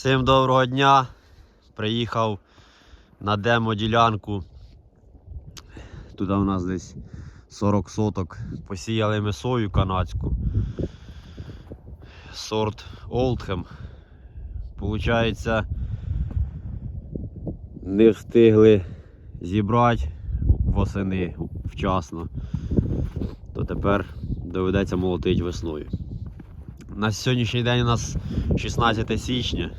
Всім доброго дня. Приїхав на демо-ділянку. Туди у нас десь 40 соток. Посіяли ми сою канадську. Сорт Олдхем. Получається, не встигли зібрати восени вчасно. То тепер доведеться молотити весною. На сьогоднішній день у нас 16 січня.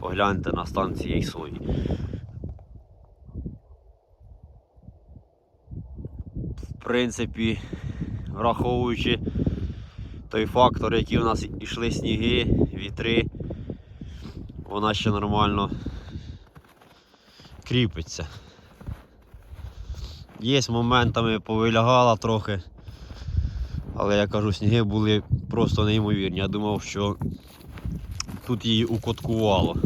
Погляньте на стан цієї сої. В принципі, враховуючи той фактор, які у нас ішли сніги, вітри, вона ще нормально кріпиться. Є моментами повилягала трохи. Але я кажу, сніги були просто неймовірні. Я думав, що тут її укоткувало.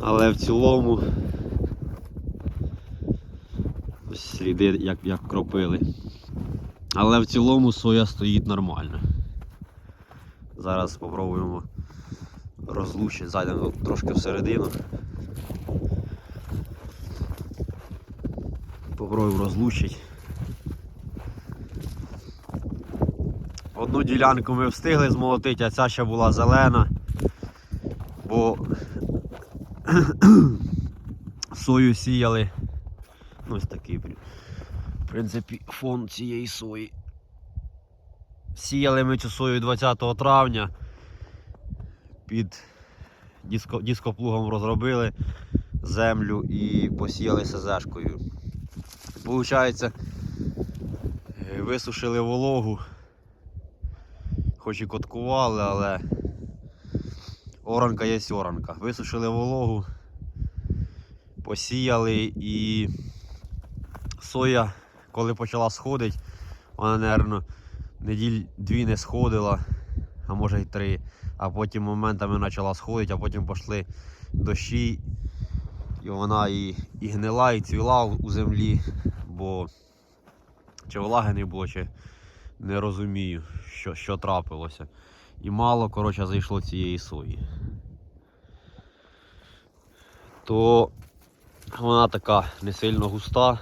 Але в цілому ось сліди як, як кропили. Але в цілому соя стоїть нормально. Зараз спробуємо розлучити, зайдемо трошки всередину. Попробуємо розлучити. Одну ділянку ми встигли змолотити, а ця ще була зелена, бо сою сіяли. Ось такий, в принципі, фон цієї сої. Сіяли ми цю сою 20 травня. Під диско, дископлугом розробили землю і посіяли СЗшкою. Получається, е, висушили вологу, хоч і коткували, але оранка є оранка. Висушили вологу, посіяли і соя, коли почала сходити, вона, мабуть, неділь дві не сходила, а може й три, а потім моментами почала сходити, а потім пішли дощі, і вона і, і гнила, і цвіла у землі, бо чи влаги не було, чи не розумію, що, що трапилося. І мало, коротше, зайшло цієї сої. То вона така не сильно густа,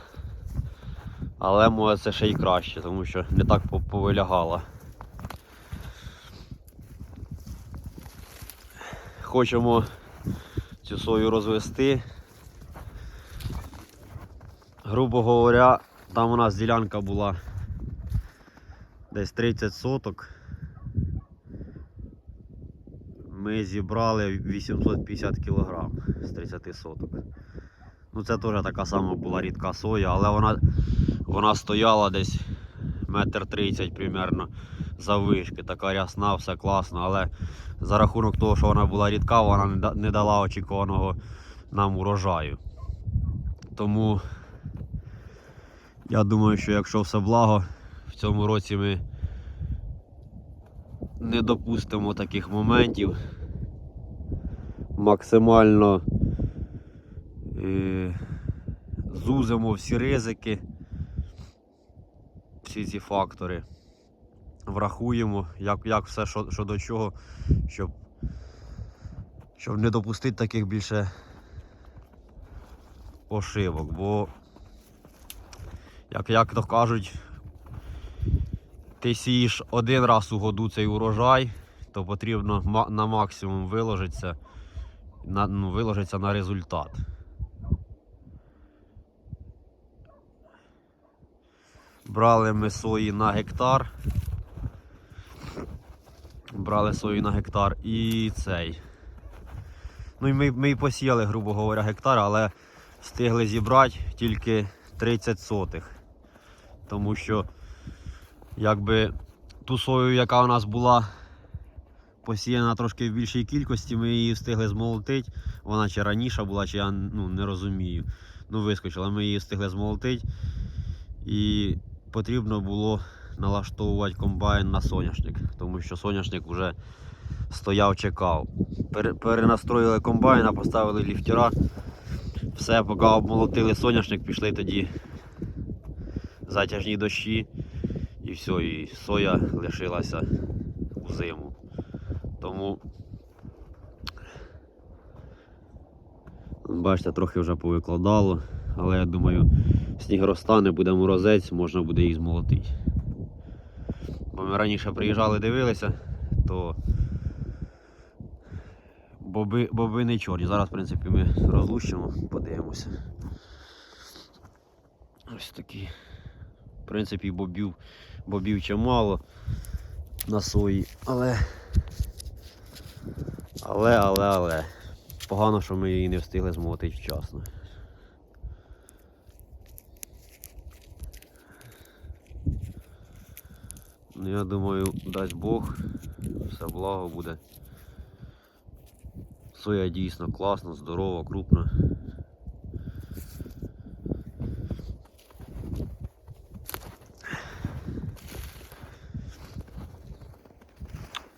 але може це ще й краще, тому що не так повилягала. Хочемо цю сою розвести. Грубо говоря, там у нас ділянка була десь 30 соток. Ми зібрали 850 кг з 30 соток. Ну це теж така сама була рідка соя, але вона, вона стояла десь метр тридцять примерно заввишки, така рясна, все класно, але за рахунок того, що вона була рідка, вона не дала очікуваного нам урожаю. Тому я думаю, що якщо все благо, в цьому році ми не допустимо таких моментів. Максимально е, зузимо всі ризики, всі ці фактори. Врахуємо, як, як все, що, що до чого, щоб, щоб не допустити таких більше ошибок. Бо як, як то кажуть, ти сієш один раз у году цей урожай, то потрібно на максимум виложитися на, ну, виложитися на результат. Брали ми сої на гектар. Брали сої на гектар і цей. Ну і ми, ми й посіяли, грубо говоря, гектар, але встигли зібрати тільки 30 сотих. Тому що якби ту сою, яка у нас була посіяна трошки в більшій кількості, ми її встигли змолотити. Вона чи раніше була, чи я ну, не розумію. Ну, вискочила, ми її встигли змолотити. І потрібно було налаштовувати комбайн на соняшник, тому що соняшник вже стояв, чекав. Перенастроїли комбайна, поставили ліфтера. Все, поки обмолотили соняшник, пішли тоді затяжні дощі, і все, і соя лишилася у зиму. Тому бачите, трохи вже повикладало, але я думаю, сніг розтане, буде морозець, можна буде їх змолотити. Бо ми раніше приїжджали, дивилися, то боби, боби не чорні. Зараз, в принципі, ми розлущимо, подивимося. Ось такі. В принципі, бобів, бобів чимало на сої, але. Але, але, але. Погано, що ми її не встигли змолотити вчасно. Ну, я думаю, дасть Бог, все благо буде. Соя дійсно класна, здорова, крупна.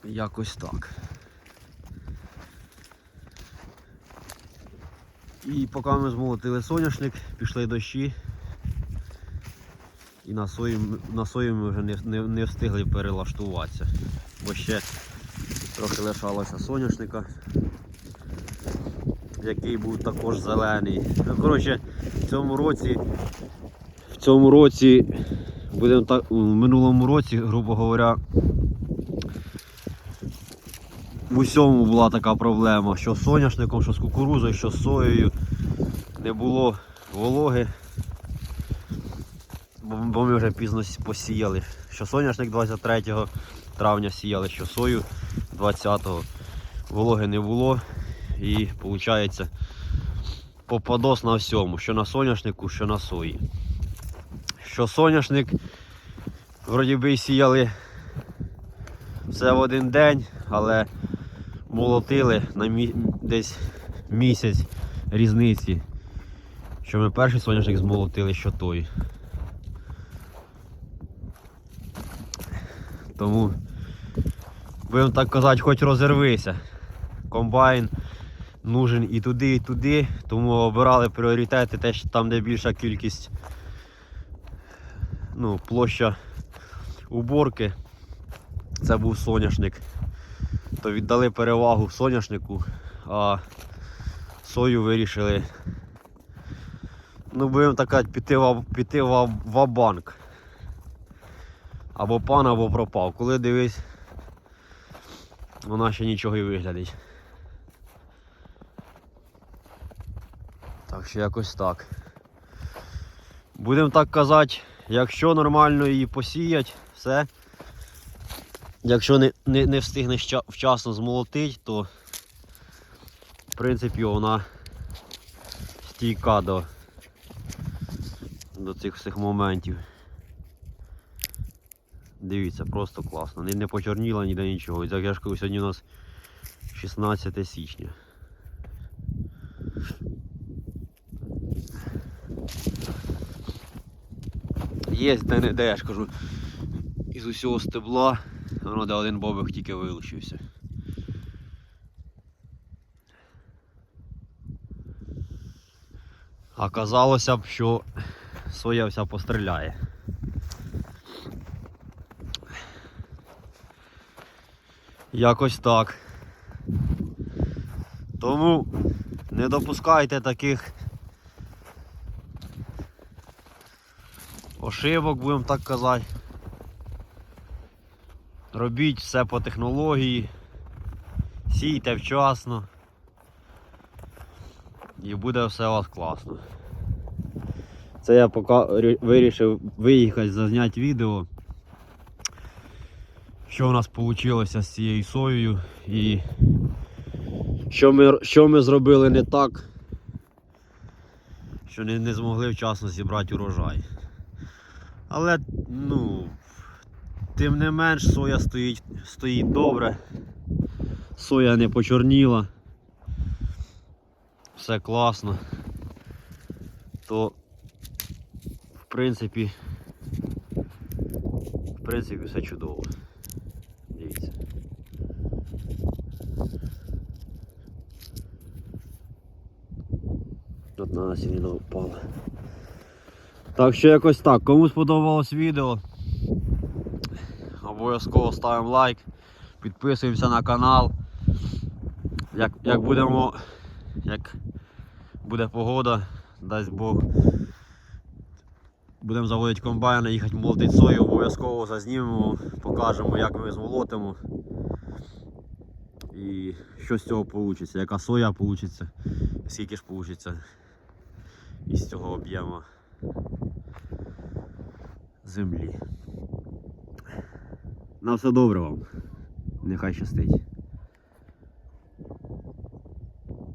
Якось так. І поки ми змолотили соняшник, пішли дощі. І на сою, на сою ми вже не, не, не встигли перелаштуватися. Бо ще трохи лишалося соняшника, який був також зелений. Ну, коротше, в цьому році, в цьому році, будемо так, у минулому році, грубо говоря, в усьому була така проблема, що з соняшником, що з кукурузою, що з соєю. Не було вологи, бо ми вже пізно посіяли. Що соняшник 23 травня сіяли, що сою 20-го. Вологи не було. І виходить попадос на всьому, що на соняшнику, що на сої. Що соняшник, вроді би сіяли все в один день, але молотили на мі... десь місяць різниці. Що ми перший соняшник змолотили, що той. Тому, будемо так казати, хоч розірвися. Комбайн нужен і туди, і туди, тому обирали пріоритети те, що там, де більша кількість ну, площа уборки. Це був соняшник. То віддали перевагу соняшнику, а сою вирішили. Ну, будемо так казати, піти в, піти в, банк. Або пан, або пропав. Коли дивись, вона ще нічого і виглядить. Так що якось так. Будемо так казати, якщо нормально її посіять, все. Якщо не, не, не встигнеш вчасно змолотити, то в принципі вона стійка до, до цих всіх моментів. Дивіться, просто класно. Не, не почорніла ніде нічого. І я ж кажу, сьогодні у нас 16 січня. Є де де, я ж кажу, із усього стебла, воно де один бобик тільки вилучився. А казалося б, що соя вся постріляє. Якось так. Тому не допускайте таких ошибок, будемо так казати. Робіть все по технології, сійте вчасно. І буде все у вас класно. Це я поки вирішив виїхати зазняти відео. Що у нас вийшло з цією соєю і що ми, що ми зробили не так, що не, не змогли вчасно зібрати урожай. Але, ну, тим не менш, соя стоїть, стоїть добре. Соя не почорніла. Все класно. То, в принципі, в принципі, все чудово. Дивіться. Одна насінина впала. Так що якось так. Кому сподобалось відео, обов'язково ставимо лайк, підписуємося на канал. Як, як будемо, як буде погода, дасть Бог. Будемо заводити комбайни, їхати молотити сою, обов'язково зазнімемо, покажемо, як ми змолотимо. І що з цього вийде, яка соя вийде, скільки ж вийде із цього об'єму землі. На все добре вам. Нехай щастить.